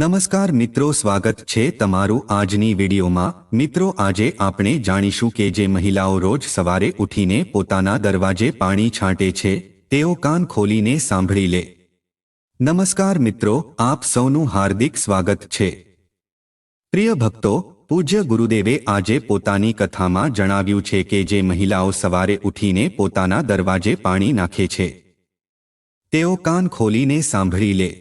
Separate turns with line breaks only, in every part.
નમસ્કાર મિત્રો, સ્વાગત છે તમારું આજની વિડીયોમાં. મિત્રો, આજે આપણે જાણીશું કે જે મહિલાઓ રોજ સવારે ઉઠીને પોતાના દરવાજે પાણી છાંટે છે, તેઓ કાન ખોલીને સાંભળી લે. નમસ્કાર મિત્રો, આપ સૌનું હાર્દિક સ્વાગત છે. પ્રિય ભક્તો, પૂજ્ય ગુરુદેવે આજે પોતાની કથામાં જણાવ્યું છે કે જે મહિલાઓ સવારે ઉઠીને પોતાના દરવાજે પાણી નાખે છે, તેઓ કાન ખોલીને સાંભળી લે.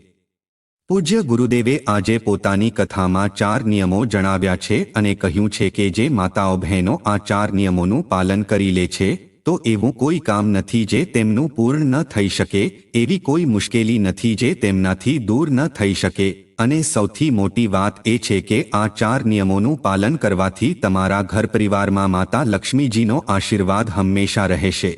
પૂજ્ય ગુરુદેવે આજે પોતાની કથામાં ચાર નિયમો જણાવ્યા છે અને કહ્યું છે કે જે માતાઓ બહેનો આ ચાર નિયમોનું પાલન કરી લે છે, તો એવું કોઈ કામ નથી જે તેમનું પૂર્ણ ન થઈ શકે, એવી કોઈ મુશ્કેલી નથી જે તેમનાથી દૂર ન થઈ શકે. અને સૌથી મોટી વાત એ છે કે આ ચાર નિયમોનું પાલન કરવાથી તમારા ઘર પરિવારમાં માતા લક્ષ્મીજીનો આશીર્વાદ હંમેશા રહેશે.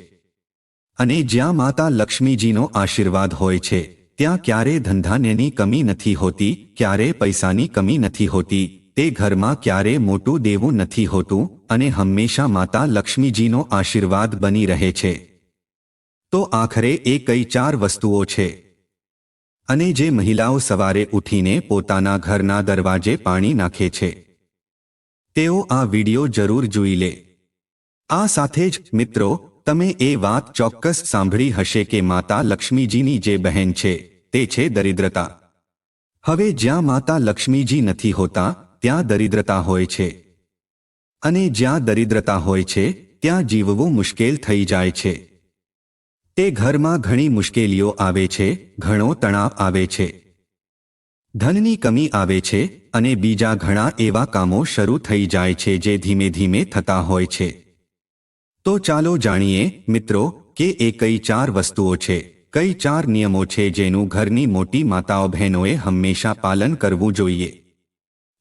અને જ્યાં માતા લક્ષ્મીજીનો આશીર્વાદ હોય છે ત્યાં ક્યારે ધંધાનેની કમી નથી હોતી, ક્યારે પૈસાની કમી નથી હોતી, તે ઘરમાં ક્યારે મોટું દેવું નથી હોતું, અને હંમેશા માતા લક્ષ્મીજીનો આશીર્વાદ બની રહે છે. તો આખરે એ કઈ ચાર વસ્તુઓ છે? અને જે મહિલાઓ સવારે ઉઠીને પોતાના ઘરના દરવાજે પાણી નાખે છે. તેઓ આ વિડિયો જરૂર જોઈ લે. આ સાથે જ, મિત્રો તમે એ વાત ચોક્કસ સાંભળી હશે કે માતા લક્ષ્મીજીની જે બહેન છે, તે છે દરિદ્રતા. હવે જ્યાં માતા લક્ષ્મીજી નથી હોતા, ત્યાં દરિદ્રતા હોય છે. અને જ્યાં દરિદ્રતા હોય છે, ત્યાં જીવવું મુશ્કેલ થઈ જાય છે. તે ઘરમાં ઘણી મુશ્કેલીઓ આવે છે, ઘણો તણાવ આવે છે. ધનની કમી આવે છે, અને બીજા ઘણા એવા કામો શરૂ થઈ જાય છે જે ધીમે ધીમે થતા હોય છે. તો ચાલો જાણીએ, મિત્રો, કે એ કઈ ચાર વસ્તુઓ છે. કઈ ચાર નિયમો છે જેનું ઘરની મોટી માતાઓ બહેનોએ હંમેશા પાલન કરવું જોઈએ?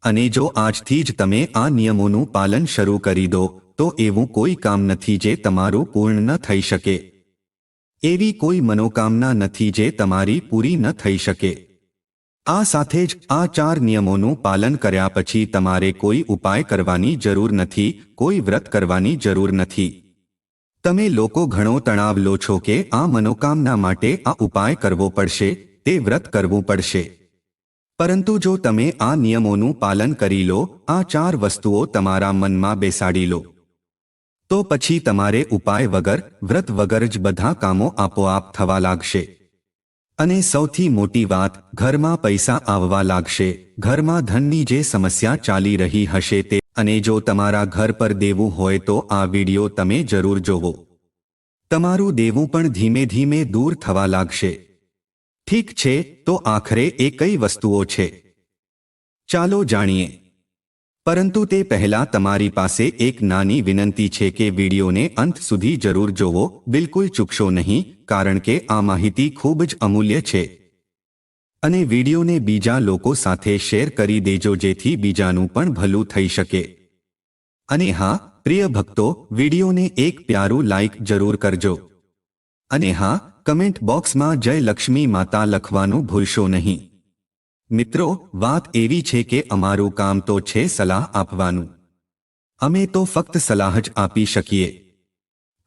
અને જો આજથી જ તમે આ નિયમોનું પાલન શરૂ કરી દો, તો એવું કોઈ કામ નથી જે તમારું પૂર્ણ ન થઈ શકે. એવી કોઈ મનોકામના નથી જે તમારી પૂરી ન થઈ શકે. આ સાથે જ આ ચાર નિયમોનું પાલન કર્યા પછી તમારે કોઈ ઉપાય કરવાની જરૂર નથી, કોઈ વ્રત કરવાની જરૂર નથી. તમે લોકો ઘણો તણાવ લો છો કે આ મનોકામના માટે આ ઉપાય કરવો પડશે, તે વ્રત કરવું પડશે. પરંતુ જો તમે આ નિયમોનું પાલન કરી લો, આ ચાર વસ્તુઓ તમારા મનમાં બેસાડી લો. તો પછી તમારે ઉપાય વગર, વ્રત વગર જ બધા કામો આપોઆપ થવા લાગશે. અને સૌથી મોટી વાત, ઘરમાં પૈસા આવવા લાગશે. ઘરમાં ધનની જે સમસ્યા ચાલી રહી હશે તે અને જો તમારા ઘર પર દેવું હોય તો આ વિડિયો તમે જરૂર જોવો. તમારું દેવું પણ ધીમે ધીમે દૂર થવા લાગશે. ઠીક છે, તો આખરે એ કઈ વસ્તુઓ છે? ચાલો જાણીએ. પરંતુ તે પહેલા તમારી પાસે એક નાની વિનંતી છે કે વિડીયોને અંત સુધી જરૂર જોવો, બિલકુલ ચૂકશો નહીં, કારણ કે આ માહિતી ખૂબ જ અમૂલ્ય છે. અને વિડિયોને બીજા લોકો સાથે શેર કરી દેજો જેથી બીજાનું પણ ભલું થઈ શકે. અને હા, પ્રિય ભક્તો, વિડિયોને એક પ્યારું લાઇક જરૂર કરજો. અને હા, કમેન્ટ બોક્સમાં જય લક્ષ્મી માતા લખવાનું ભૂલશો નહીં. મિત્રો, વાત એવી છે કે અમારું કામ તો છે સલાહ આપવાનું. અમે તો ફક્ત સલાહ જ આપી શકીએ.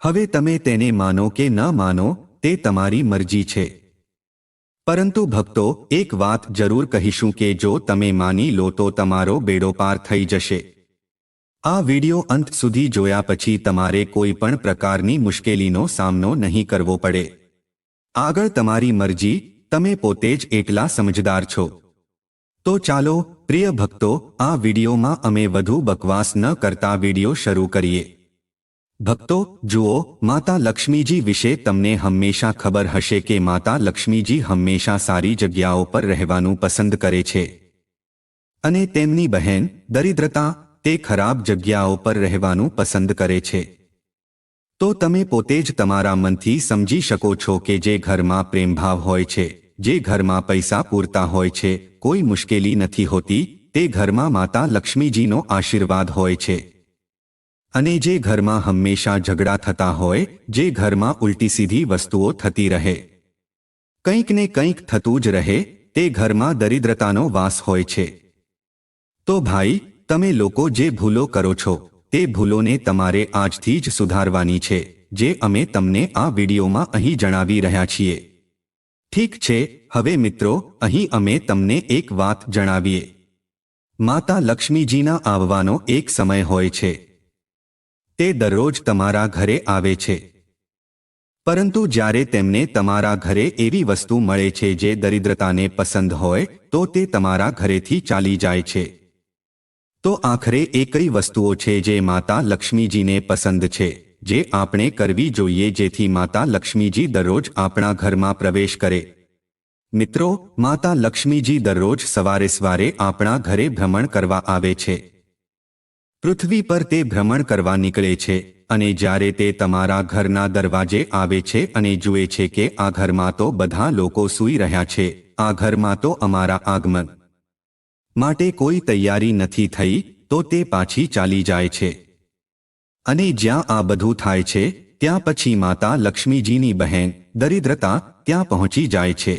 હવે તમે તેને માનો કે ન માનો, તે તમારી મરજી છે. પરંતુ ભક્તો, એક વાત જરૂર કહીશું કે જો તમે માની લો તો તમારો બેડો પાર થઈ જશે. આ વિડિયો અંત સુધી જોયા પછી તમારે કોઈ પણ પ્રકારની મુશ્કેલીનો સામનો નહીં કરવો પડે. આગળ તમારી મરજી, તમે પોતે જ એકલા સમજદાર છો. તો ચાલો, પ્રિય ભક્તો, આ વિડિયોમાં અમે વધુ બકવાસ ન કરતા વિડિયો શરૂ કરીએ. ભક્તો, જુઓ, માતા લક્ષ્મીજી વિશે તમને હંમેશા ખબર હશે કે માતા લક્ષ્મીજી હંમેશા સારી જગ્યાઓ પર રહેવાનું પસંદ કરે છે. અને તેમની બહેન, દરિદ્રતા, તે ખરાબ જગ્યાઓ પર રહેવાનું પસંદ કરે છે. તો તમે પોતે જ તમારા મનથી સમજી શકો છો કે જે ઘરમાં પ્રેમભાવ હોય છે, જે ઘરમાં પૈસા પૂરતા હોય છે, કોઈ મુશ્કેલી નથી હોતી, તે ઘરમાં માતા લક્ષ્મીજીનો આશીર્વાદ હોય છે. અને જે ઘરમાં હંમેશા ઝઘડા થતા હોય, જે ઘરમાં ઉલટી સીધી વસ્તુઓ થતી રહે. કંઈક ને કંઈક થતું જ રહે, તે ઘરમાં દરિદ્રતાનો વાસ હોય છે. તો ભાઈ, તમે લોકો જે ભૂલો કરો છો, તે ભૂલોને તમારે આજથી જ સુધારવાની છે, જે અમે તમને આ વિડીયોમાં અહીં જણાવી રહ્યા છીએ. ઠીક છે, હવે મિત્રો, અહીં અમે તમને એક વાત જણાવીએ. માતા લક્ષ્મીજીના આવવાનો એક સમય હોય છે. તે દરરોજ તમારા ઘરે આવે છે. પરંતુ જ્યારે તેમને તમારા ઘરે એવી વસ્તુ મળે છે જે દરિદ્રતાને પસંદ હોય, તો તે તમારા ઘરેથી ચાલી જાય છે. તો આખરે એ કઈ વસ્તુઓ છે જે માતા લક્ષ્મીજીને પસંદ છે, જે આપણે કરવી જોઈએ જેથી માતા લક્ષ્મીજી દરરોજ આપણા ઘરમાં પ્રવેશ કરે. મિત્રો, માતા લક્ષ્મીજી દરરોજ સવારે સવારે આપણા ઘરે ભ્રમણ કરવા આવે છે. પૃથ્વી પર તે ભ્રમણ કરવા નીકળે છે અને જ્યારે તે તમારા ઘરના દરવાજે આવે છે અને જુએ છે કે આ ઘરમાં તો બધા લોકો સૂઈ રહ્યા છે, આ ઘરમાં તો અમારા આગમન માટે કોઈ તૈયારી નથી થઈ, તો તે પાછી ચાલી જાય છે. અને જ્યાં આ બધું થાય છે, ત્યાં પછી માતા લક્ષ્મીજીની બહેન દરિદ્રતા ત્યાં પહોંચી જાય છે.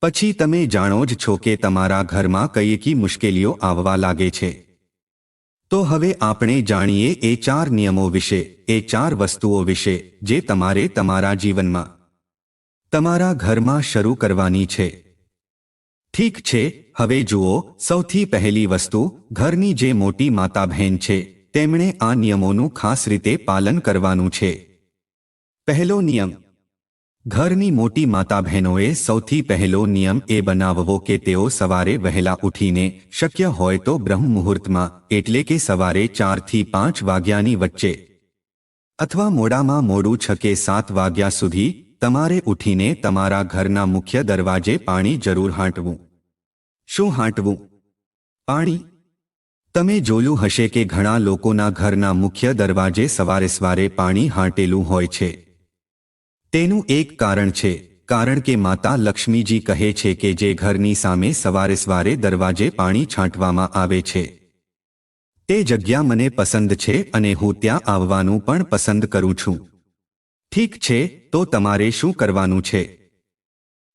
પછી તમે જાણો જ છો કે તમારા ઘરમાં કઈકી મુશ્કેલીઓ આવવા લાગે છે. તો હવે આપણે જાણીએ એ ચાર નિયમો વિશે, એ ચાર વસ્તુઓ વિશે, જે તમારે તમારા જીવનમાં, તમારા ઘરમાં શરૂ કરવાની છે. ઠીક છે, હવે જુઓ, સૌથી પહેલી વસ્તુ, ઘરની જે મોટી માતા બહેન છે, તેમણે આ નિયમોનું ખાસ રીતે પાલન કરવાનું છે. પહેલો નિયમ ઘરની મોટી માતા બહેનોએ સૌથી પહેલો નિયમ એ બનાવવો કે તેઓ સવારે વહેલા ઉઠીને શક્ય હોય તો બ્રહ્મ મુહૂર્તમાં, એટલે કે સવારે ચારથી પાંચ વાગ્યાની વચ્ચે. અથવા મોડામાં મોડું છ કે સાત વાગ્યા સુધી, તમારે ઉઠીને તમારા ઘરના મુખ્ય દરવાજે પાણી જરૂર હાંટવું. શું હાંટવું? પાણી. તમે જોયું હશે કે ઘણા લોકોના ઘરના મુખ્ય દરવાજે સવારે સવારે પાણી હાંટેલું હોય છે. તેનું એક કારણ છે, કારણ કે માતા લક્ષ્મીજી કહે છે કે જે ઘરની સામે સવારે સવારે દરવાજે પાણી છાંટવામાં આવે છે. તે જગ્યા મને પસંદ છે અને હું ત્યાં આવવાનું પણ પસંદ કરું છું. ઠીક છે, તો તમારે શું કરવાનું છે?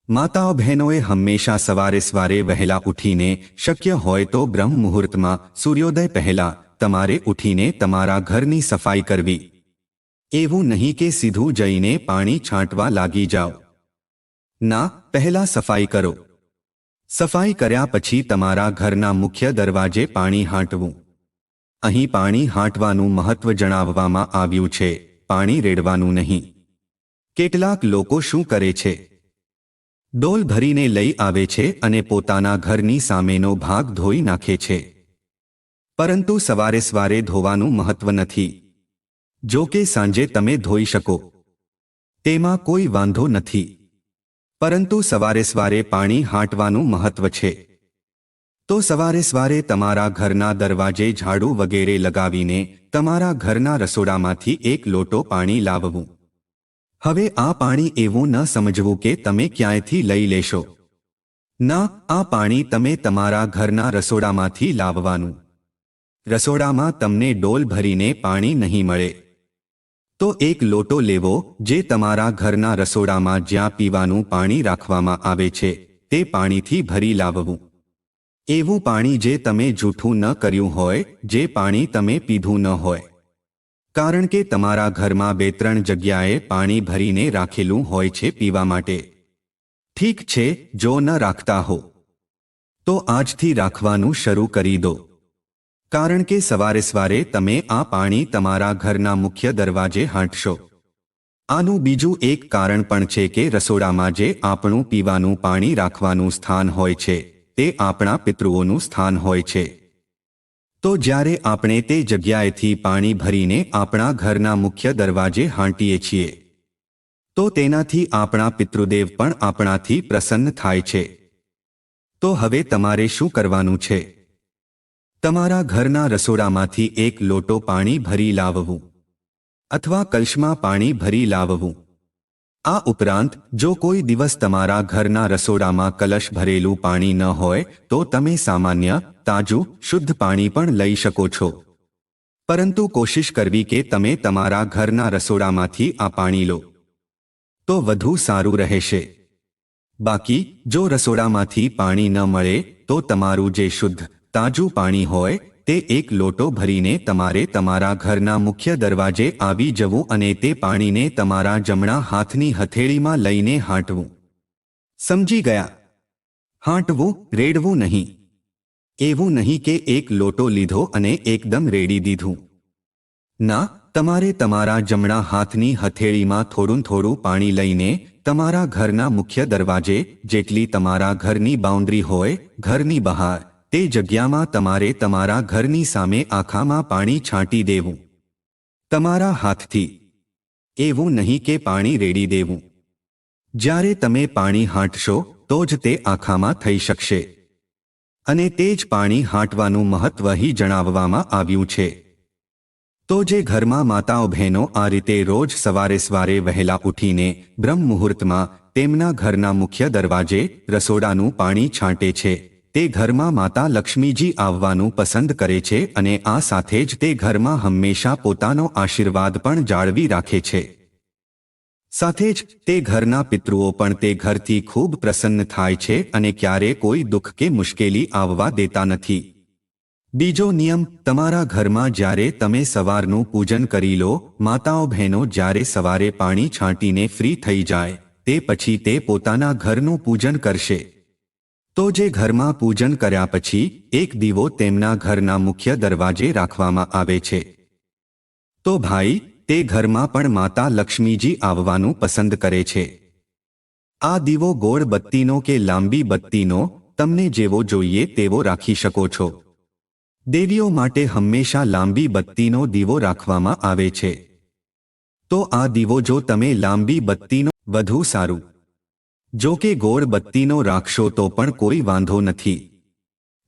માતાઓ બહેનોએ હંમેશા સવારે સવારે વહેલા ઉઠીને શક્ય હોય તો બ્રહ્મ મુહૂર્તમાં સૂર્યોદય પહેલા તમારે ઉઠીને તમારા ઘરની સફાઈ કરવી. એવું નહીં કે સીધું જઈને પાણી છાંટવા લાગી જાઓ. ના, પહેલા સફાઈ કરો. સફાઈ કર્યા પછી તમારા ઘરના મુખ્ય દરવાજે પાણી હાંટવું. અહીં પાણી હાંટવાનું મહત્વ જણાવવામાં આવ્યું છે, પાણી રેડવાનું નહીં. કેટલાક લોકો શું કરે છે? ડોલ ભરીને લઈ આવે છે અને પોતાના ઘરની સામેનો ભાગ ધોઈ નાખે છે. પરંતુ સવારે સવારે ધોવાનું મહત્વ નથી. જો કે સાંજે તમે ધોઈ શકો. તેમાં કોઈ વાંધો નથી. પરંતુ સવારે સવારે પાણી હાંટવાનું મહત્વ છે. તો સવારે સવારે તમારા ઘરના દરવાજે ઝાડુ વગેરે લગાવીને તમારા ઘરના રસોડામાંથી એક લોટો પાણી લાવવું. હવે આ પાણી એવું ન સમજવું કે તમે ક્યાંયથી લઈ લેશો. ના, આ પાણી તમે તમારા ઘરના રસોડામાંથી લાવવાનું. રસોડામાં તમને ડોલ ભરીને પાણી નહીં મળે. તો એક લોટો લેવો, જે તમારા ઘરના રસોડામાં જ્યાં પીવાનું પાણી રાખવામાં આવે છે, તે પાણીથી ભરી લાવવું. એવું પાણી જે તમે જૂઠું ન કર્યું હોય, જે પાણી તમે પીધું ન હોય. કારણ કે તમારા ઘરમાં બે ત્રણ જગ્યાએ પાણી ભરીને રાખેલું હોય છે પીવા માટે. ઠીક છે, જો ન રાખતા હો. તો આજથી રાખવાનું શરૂ કરી દો. કારણ કે સવારે સવારે તમે આ પાણી તમારા ઘરના મુખ્ય દરવાજે હાંટશો. આનું બીજું એક કારણ પણ છે કે રસોડામાં જે આપણું પીવાનું પાણી રાખવાનું સ્થાન હોય છે, તે આપણા પિતૃઓનું સ્થાન હોય છે. તો જ્યારે આપણે તે જગ્યાએથી પાણી ભરીને આપણા ઘરના મુખ્ય દરવાજે હાંટીએ છીએ, તો તેનાથી આપણા પિતૃદેવ પણ આપણાથી પ્રસન્ન થાય છે. તો હવે તમારે શું કરવાનું છે? તમારા ઘરના રસોડામાંથી એક લોટો પાણી ભરી લાવવું અથવા કલશમાં પાણી ભરી લાવવું. આ ઉપરાંત, જો કોઈ દિવસ તમારા ઘરના રસોડામાં કલશ ભરેલું પાણી ન હોય, તો તમે સામાન્ય, તાજું, શુદ્ધ પાણી પણ લઈ શકો છો. પરંતુ કોશિશ કરવી કે તમે તમારા ઘરના રસોડામાંથી આ પાણી લો. તો વધુ સારું રહેશે. બાકી, જો રસોડામાંથી પાણી ન મળે, તો તમારું જે શુદ્ધ તાજું પાણી હોય, તે એક લોટો ભરીને તમારે તમારા ઘરના મુખ્ય દરવાજે આવી જવું અને તે પાણીને તમારા જમણા હાથની હથેળીમાં લઈને હાંટવું. સમજી ગયા. હાંટવું, રેડવું નહીં. એવું નહીં કે એક લોટો લીધો અને એકદમ રેડી દીધું. ના, તમારે તમારા જમણા હાથની હથેળીમાં થોડું થોડું પાણી લઈને તમારા ઘરના મુખ્ય દરવાજે, જેટલી તમારા ઘરની બાઉન્ડ્રી હોય, ઘરની બહાર તે જગ્યામાં તમારે તમારા ઘરની સામે આખામાં પાણી છાંટી દેવું. તમારા હાથથી. એવું નહીં કે પાણી રેડી દેવું. જ્યારે તમે પાણી હાંટશો, તો જ તે આખામાં થઈ શકશે. અને તે જ પાણી હાંટવાનું મહત્વ જણાવવામાં આવ્યું છે. તો જે ઘરમાં માતાઓ બહેનો આ રીતે રોજ સવારે સવારે વહેલા ઉઠીને બ્રહ્મ મુહૂર્તમાં તેમના ઘરના મુખ્ય દરવાજે રસોડાનું પાણી છાંટે છે. તે ઘરમાં માતા લક્ષ્મીજી આવવાનું પસંદ કરે છે અને આ સાથે જ તે ઘરમાં હંમેશા પોતાનો આશીર્વાદ પણ જાળવી રાખે છે. સાથે જ તે ઘરના પિતૃઓ પણ તે ઘરથી ખૂબ પ્રસન્ન થાય છે અને ક્યારે કોઈ દુઃખ કે મુશ્કેલી આવવા દેતા નથી. બીજો નિયમ, તમારા ઘરમાં જ્યારે તમે સવારનું પૂજન કરી લો, માતાઓ બહેનો જ્યારે સવારે પાણી છાંટીને ફ્રી થઈ જાય, તે પછી તે પોતાના ઘરનું પૂજન કરશે. તો જે ઘરમાં પૂજન કર્યા પછી એક દીવો તેમના ઘરના મુખ્ય દરવાજે રાખવામાં આવે છે. તો ભાઈ, તે ઘરમાં પણ માતા લક્ષ્મીજી આવવાનું પસંદ કરે છે. આ દીવો ગોળ બત્તીનો કે લાંબી બત્તીનો તમને જેવો જોઈએ તેવો રાખી શકો છો. દેવીઓ માટે હંમેશા લાંબી બત્તીનો દીવો રાખવામાં આવે છે. તો આ દીવો જો તમે લાંબી બત્તીનો, વધુ સારું. જો કે ગોળ બત્તીનો રાખશો તો પણ કોઈ વાંધો નથી.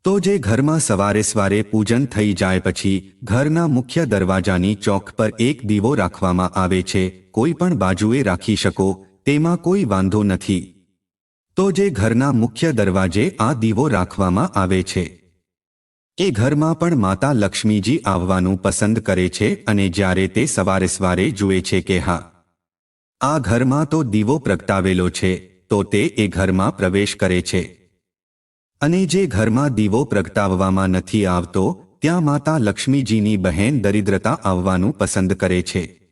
તો જે ઘરમાં સવારે સવારે પૂજન થઈ જાય પછી ઘરના મુખ્ય દરવાજાની ચોક પર એક દીવો રાખવામાં આવે છે, કોઈ પણ બાજુએ રાખી શકો, તેમાં કોઈ વાંધો નથી. તો જે ઘરના મુખ્ય દરવાજે આ દીવો રાખવામાં આવે છે. એ ઘરમાં પણ માતા લક્ષ્મીજી આવવાનું પસંદ કરે છે અને જ્યારે તે સવારે સવારે જુએ છે કે હા, આ ઘરમાં તો દીવો પ્રગટાવેલો છે તો તે એ ઘરમાં પ્રવેશ કરે છે. અને જે ઘરમાં દીવો પ્રગટાવવામાં નથી આવતો, ત્યાં માતા લક્ષ્મીજીની બહેન દરિદ્રતા આવવાનું પસંદ કરે છે.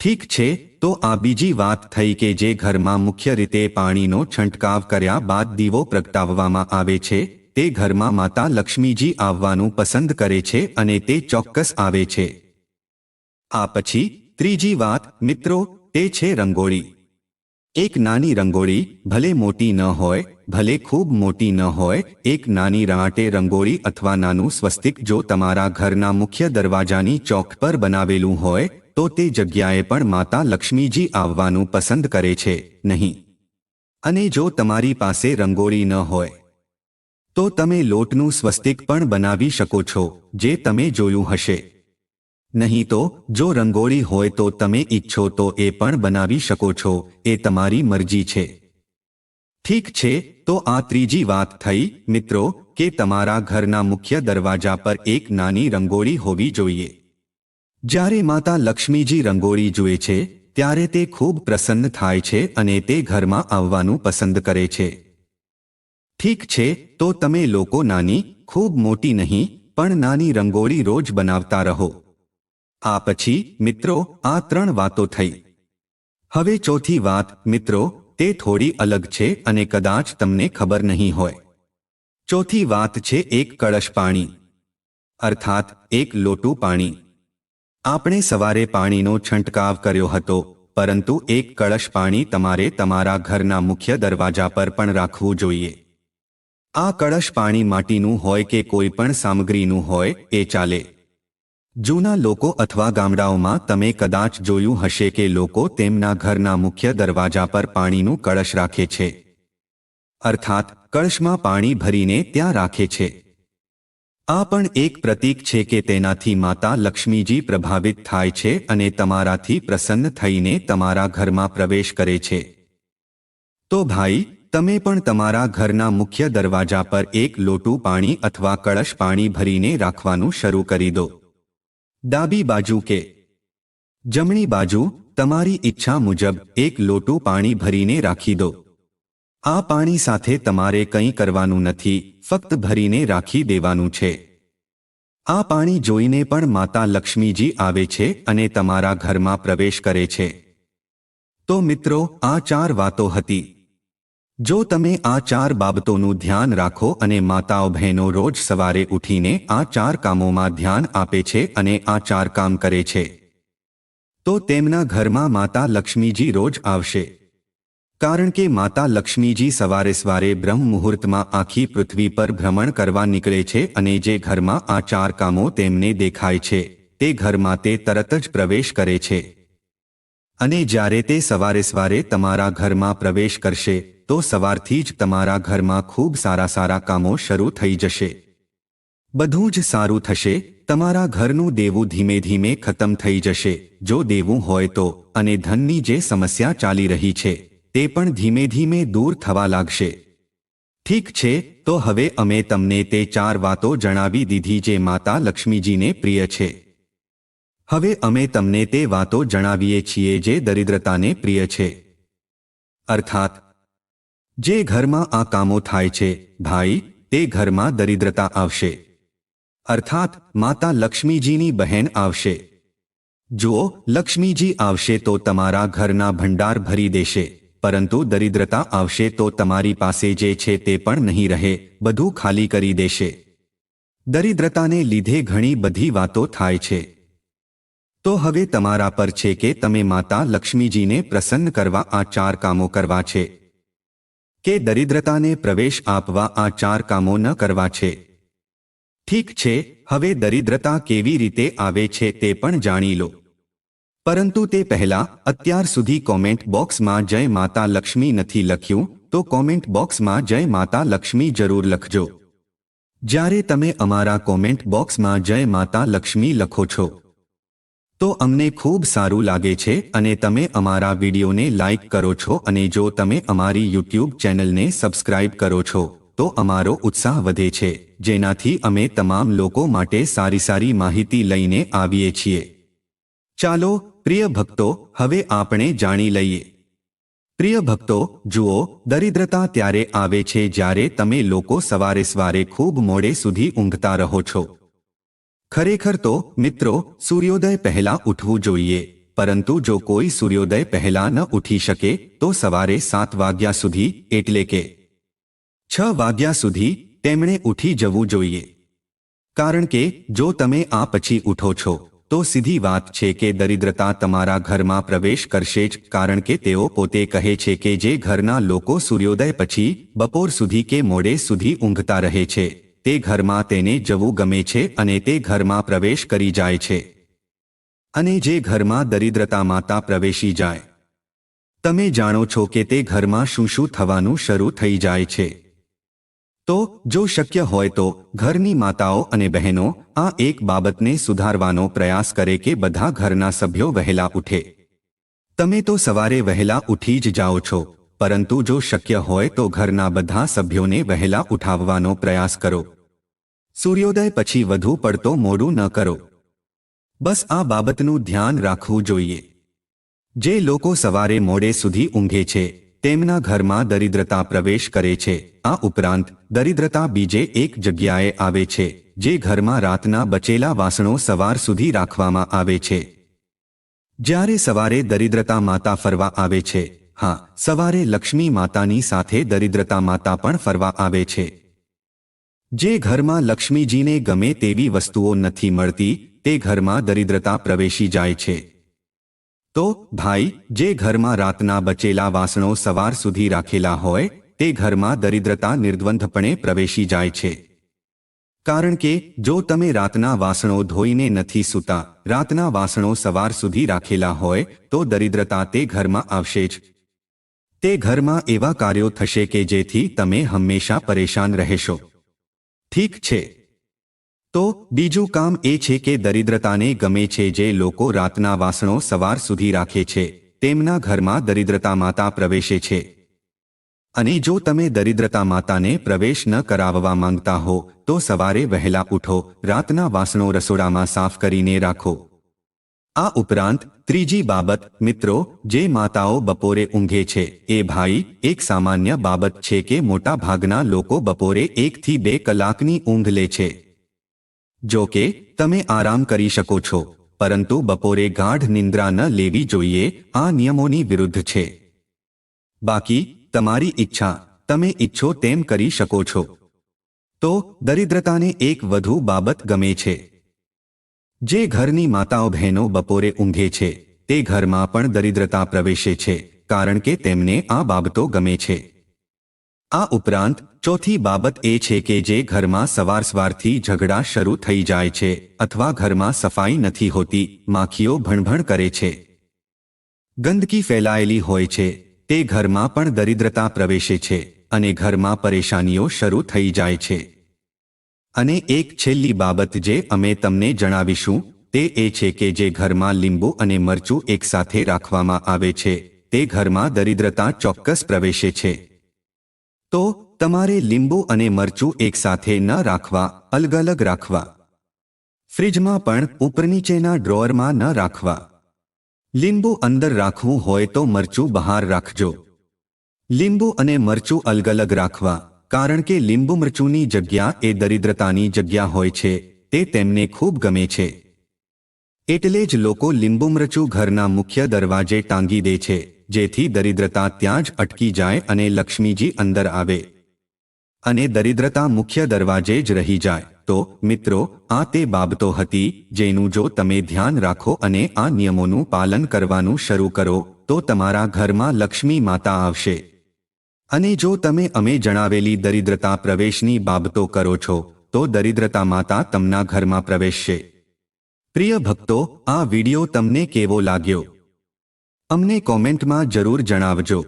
ઠીક છે, તો આ બીજી વાત થઈ કે જે ઘરમાં મુખ્ય રીતે પાણીનો છંટકાવ કર્યા બાદ દીવો પ્રગટાવવામાં આવે છે, તે ઘરમાં માતા લક્ષ્મીજી આવવાનું પસંદ કરે છે અને તે ચોક્કસ આવે છે. આ પછી ત્રીજી વાત, મિત્રો, તે છે રંગોળી. એક નાની રંગોળી ભલે મોટી ન હોય, ભલે ખૂબ મોટી ન હોય, એક નાની રાટે રંગોળી અથવા નાનું સ્વસ્તિક જો તમારા ઘરના મુખ્ય દરવાજાની ચોક પર બનાવેલું હોય, તો તે જગ્યાએ પણ માતા લક્ષ્મીજી આવવાનું પસંદ કરે છે, નહીં. અને જો તમારી પાસે રંગોળી ન હોય, તો તમે લોટનું સ્વસ્તિક પણ બનાવી શકો છો, જે તમે જોયું હશે. નહીં તો, જો રંગોળી હોય તો તમે ઈચ્છો તો એ પણ બનાવી શકો છો, એ તમારી મરજી છે. ઠીક છે, તો આ ત્રીજી વાત થઈ, મિત્રો, કે તમારા ઘરના મુખ્ય દરવાજા પર એક નાની રંગોળી હોવી જોઈએ. જ્યારે માતા લક્ષ્મીજી રંગોળી જુએ છે, ત્યારે તે ખૂબ પ્રસન્ન થાય છે અને તે ઘરમાં આવવાનું પસંદ કરે છે. ઠીક છે, તો તમે લોકો નાની, ખૂબ મોટી નહીં, પણ નાની રંગોળી રોજ બનાવતા રહો. આ પછી, મિત્રો, આ ત્રણ વાતો થઈ. હવે ચોથી વાત, મિત્રો, તે થોડી અલગ છે અને કદાચ તમને ખબર નહીં હોય. ચોથી વાત છે એક કળશ પાણી. અર્થાત, એક લોટું પાણી. આપણે સવારે પાણીનો છંટકાવ કર્યો હતો, પરંતુ એક કળશ પાણી તમારે તમારા ઘરના મુખ્ય દરવાજા પર પણ રાખવું જોઈએ. આ કળશ પાણી માટીનું હોય કે કોઈ પણ સામગ્રીનું હોય, એ ચાલે. જૂના લોકો અથવા ગામડાઓમાં તમે કદાચ જોયું હશે કે લોકો તેમના ઘરના મુખ્ય દરવાજા પર પાણીનું કળશ રાખે છે. અર્થાત, કળશમાં પાણી ભરીને ત્યાં રાખે છે. આ પણ એક પ્રતીક છે કે તેનાથી માતા લક્ષ્મીજી પ્રભાવિત થાય છે અને તમારાથી પ્રસન્ન થઈને તમારા ઘરમાં પ્રવેશ કરે છે. તો ભાઈ, તમે પણ તમારા ઘરના મુખ્ય દરવાજા પર એક લોટું પાણી અથવા કળશ પાણી ભરીને રાખવાનું શરૂ કરી દો. ડાબી બાજુ કે જમણી બાજુ તમારી ઈચ્છા મુજબ એક લોટું પાણી ભરીને રાખી દો. આ પાણી સાથે તમારે કંઈ કરવાનું નથી, ફક્ત ભરીને રાખી દેવાનું છે. આ પાણી જોઈને પણ માતા લક્ષ્મીજી આવે છે અને તમારા ઘરમાં પ્રવેશ કરે છે. તો મિત્રો, આ ચાર વાતો હતી. જો તમે આ ચાર બાબતોનું ધ્યાન રાખો અને માતાઓ બહેનો રોજ સવારે ઉઠીને આ ચાર કામોમાં ધ્યાન આપે છે અને આ ચાર કામ કરે છે, તો તેમના ઘરમાં માતા લક્ષ્મીજી રોજ આવશે. કારણ કે માતા લક્ષ્મીજી સવારે સવારે બ્રહ્મ મુહૂર્તમાં આખી પૃથ્વી પર ભ્રમણ કરવા નીકળે છે અને જે ઘરમાં આ ચાર કામો તેમને દેખાય છે, તે ઘરમાં તે તરત જ પ્રવેશ કરે છે. અને જ્યારે તે સવારે સવારે તમારા ઘરમાં પ્રવેશ કરશે, તો સવારથી જ તમારા ઘરમાં ખૂબ સારા સારા કામો શરૂ થઈ જશે. બધું જ સારું થશે, તમારા ઘરનું દેવું ધીમે ધીમે ખતમ થઈ જશે, જો દેવું હોય તો, અને ધનની જે સમસ્યા ચાલી રહી છે, તે પણ ધીમે ધીમે દૂર થવા લાગશે. ઠીક છે, તો હવે અમે તમને તે ચાર વાતો જણાવી દીધી જે માતા લક્ષ્મીજીને પ્રિય છે. હવે અમે તમને તે વાતો જણાવીએ છીએ જે દરિદ્રતાને પ્રિય છે. અર્થાત, જે ઘરમાં આ કામો થાય છે, ભાઈ, તે ઘરમાં દરિદ્રતા આવશે. અર્થાત, માતા લક્ષ્મીજીની બહેન આવશે. જો લક્ષ્મીજી આવશે તો તમારા ઘરના ભંડાર ભરી દેશે, પરંતુ દરિદ્રતા આવશે તો તમારી પાસે જે છે તે પણ નહીં રહે, બધું ખાલી કરી દેશે. દરિદ્રતાને લીધે ઘણી બધી વાતો થાય છે. તો હવે તમારા પર છે કે તમે માતા લક્ષ્મીજીને પ્રસન્ન કરવા આ ચાર કામો કરવા છે. કે દરિદ્રતાને પ્રવેશ આપવા આ ચાર કામો ન કરવા છે. ઠીક છે, હવે દરિદ્રતા કેવી રીતે આવે છે તે પણ જાણી લો. પરંતુ તે પહેલા અત્યાર સુધી કોમેન્ટ બોક્સમાં જય માતા લક્ષ્મી નથી લખ્યું, તો કોમેન્ટ બોક્સમાં જય માતા લક્ષ્મી જરૂર લખજો. જ્યારે તમે અમારા કોમેન્ટ બોક્સમાં જય માતા લક્ષ્મી લખો છો તો અમને ખૂબ સારું લાગે છે અને તમે અમારા વિડીયોને લાઇક કરો છો અને જો તમે અમારી યુટ્યુબ ચેનલને સબસ્ક્રાઇબ કરો છો, તો અમારો ઉત્સાહ વધે છે, જેનાથી અમે તમામ લોકો માટે સારી સારી માહિતી લઈને આવીએ છીએ. ચાલો, પ્રિય ભક્તો, હવે આપણે જાણી લઈએ. પ્રિય ભક્તો, જુઓ, દરિદ્રતા ત્યારે આવે છે જ્યારે તમે લોકો સવારે સવારે ખૂબ મોડે સુધી ઊંઘતા રહો છો. ખરેખર તો, મિત્રો, સૂર્યોદય પહેલા ઉઠવું જોઈએ. પરંતુ જો કોઈ સૂર્યોદય પહેલા ન ઉઠી શકે, તો સવારે સાત વાગ્યા સુધી, એટલે કે છ વાગ્યા સુધી, તેમણે ઉઠી જવું જોઈએ. કારણ કે, જો તમે આ પછી ઉઠો છો, તો સીધી વાત છે કે દરિદ્રતા તમારા ઘરમાં પ્રવેશ કરશે જ, કારણ કે તેઓ પોતે કહે છે કે જે ઘરના લોકો સૂર્યોદય પછી, બપોર સુધી કે મોડે સુધી ઊંઘતા રહે છે. તે ઘરમાં તેને જવું ગમે છે અને તે ઘરમાં પ્રવેશ કરી જાય છે. અને જે ઘરમાં દરિદ્રતા માતા પ્રવેશી જાય. તમે જાણો છો કે તે ઘરમાં શું શું થવાનું શરૂ થઈ જાય છે. તો, જો શક્ય હોય તો, ઘરની માતાઓ અને બહેનો, આ એક બાબતને સુધારવાનો પ્રયાસ કરે કે બધા ઘરના સભ્યો વહેલા ઉઠે. તમે તો સવારે વહેલા ઉઠી જ જાઓ છો, પરંતુ જો શક્ય હોય તો ઘરના બધા સભ્યોને વહેલા ઉઠાવવાનો પ્રયાસ કરો. સૂર્યોદય પછી વધુ પડતો મોડું ન કરો. બસ આ બાબતનું ધ્યાન રાખવું જોઈએ. જે લોકો સવારે મોડે સુધી ઊંઘે છે, તેમના ઘરમાં દરિદ્રતા પ્રવેશ કરે છે. આ ઉપરાંત, દરિદ્રતા બીજે એક જગ્યાએ આવે છે, જે ઘરમાં રાતના બચેલા વાસણો સવાર સુધી રાખવામાં આવે છે. જ્યારે સવારે દરિદ્રતા માતા ફરવા આવે છે, હા, સવારે લક્ષ્મી માતાની સાથે દરિદ્રતા માતા પણ ફરવા આવે છે. જે ઘરમાં લક્ષ્મીજીને ગમે તેવી વસ્તુઓ નથી મળતી, તે ઘરમાં દરિદ્રતા પ્રવેશી જાય છે. તો, ભાઈ, જે ઘરમાં રાતના બચેલા વાસણો સવાર સુધી રાખેલા હોય, તે ઘરમાં દરિદ્રતા નિર્દ્વંધપણે પ્રવેશી જાય છે. કારણ કે, જો તમે રાતના વાસણો ધોઈને નથી સૂતા, રાતના વાસણો સવાર સુધી રાખેલા હોય, તો દરિદ્રતા તે ઘરમાં આવશે જ. તે ઘરમાં એવા કાર્યો થશે કે જેથી તમે હંમેશા પરેશાન રહેશો. ઠીક છે. તો, બીજું કામ એ છે કે દરિદ્રતાને ગમે છે જે લોકો રાતના વાસણો સવાર સુધી રાખે છે, તેમના ઘરમાં દરિદ્રતા માતા પ્રવેશે છે. અને જો તમે દરિદ્રતા માતાને પ્રવેશ ન કરાવવા માંગતા હો, તો સવારે વહેલા ઉઠો, રાતના વાસણો રસોડામાં સાફ કરીને રાખો. આ ઉપરાંત, ત્રીજી બાબત, મિત્રો, જે માતાઓ બપોરે ઊંઘે છે. એ ભાઈ, એક સામાન્ય બાબત છે કે મોટા ભાગના લોકો બપોરે એકથી બે કલાકની ઊંઘ લે છે. જો કે, તમે આરામ કરી શકો છો, પરંતુ બપોરે ગાઢ નિંદ્રા ન લેવી જોઈએ, આ નિયમોની વિરુદ્ધ છે. બાકી, તમારી ઈચ્છા, તમે ઈચ્છો તેમ કરી શકો છો. તો, દરિદ્રતાને એક વધુ બાબત ગમે છે. જે ઘરની માતાઓ બહેનો બપોરે ઊંઘે છે, તે ઘરમાં પણ દરિદ્રતા પ્રવેશે છે, કારણ કે તેમને આ બાબતો ગમે છે. આ ઉપરાંત, ચોથી બાબત એ છે કે જે ઘરમાં સવાર સવારથી ઝઘડા શરૂ થઈ જાય છે, અથવા ઘરમાં સફાઈ નથી હોતી, માખીઓ ભણભણ કરે છે. ગંદકી ફેલાયેલી હોય છે, તે ઘરમાં પણ દરિદ્રતા પ્રવેશે છે, અને ઘરમાં પરેશાનીઓ શરૂ થઈ જાય છે. અને એક છેલ્લી બાબત જે અમે તમને જણાવીશું, તે એ છે કે જે ઘરમાં લીંબુ અને મરચું એકસાથે રાખવામાં આવે છે, તે ઘરમાં દરિદ્રતા ચોક્કસ પ્રવેશે છે. તો, તમારે લીંબુ અને મરચું એકસાથે ન રાખવા અલગ અલગ રાખવા. ફ્રિજમાં પણ ઉપર નીચેના ડ્રોઅરમાં ન રાખવા. લીંબુ અંદર રાખવું હોય તો મરચું બહાર રાખજો. લીંબુ અને મરચું અલગ અલગ રાખવા. કારણ કે લીંબુ મરચુંની જગ્યા એ દરિદ્રતાની જગ્યા હોય છે, તે તેમને ખૂબ ગમે છે. એટલે જ લોકો લીંબુ મરચું ઘરના મુખ્ય દરવાજે ટાંગી દે છે, જેથી દરિદ્રતા ત્યાં જ અટકી જાય અને લક્ષ્મીજી અંદર આવે. અને દરિદ્રતા મુખ્ય દરવાજે જ રહી જાય. તો, મિત્રો, આ તે બાબતો હતી, જેનું જો તમે ધ્યાન રાખો અને આ નિયમોનું પાલન કરવાનું શરૂ કરો, તો તમારા ઘરમાં લક્ષ્મી માતા આવશે. અને જો તમે અમે જણાવેલી દરિદ્રતા પ્રવેશની બાબતો કરો છો, તો દરિદ્રતા માતા તમના ઘરમાં પ્રવેશશે. પ્રિય ભક્તો, આ વિડિયો તમને કેવો લાગ્યો? અમને કોમેન્ટમાં જરૂર જણાવજો.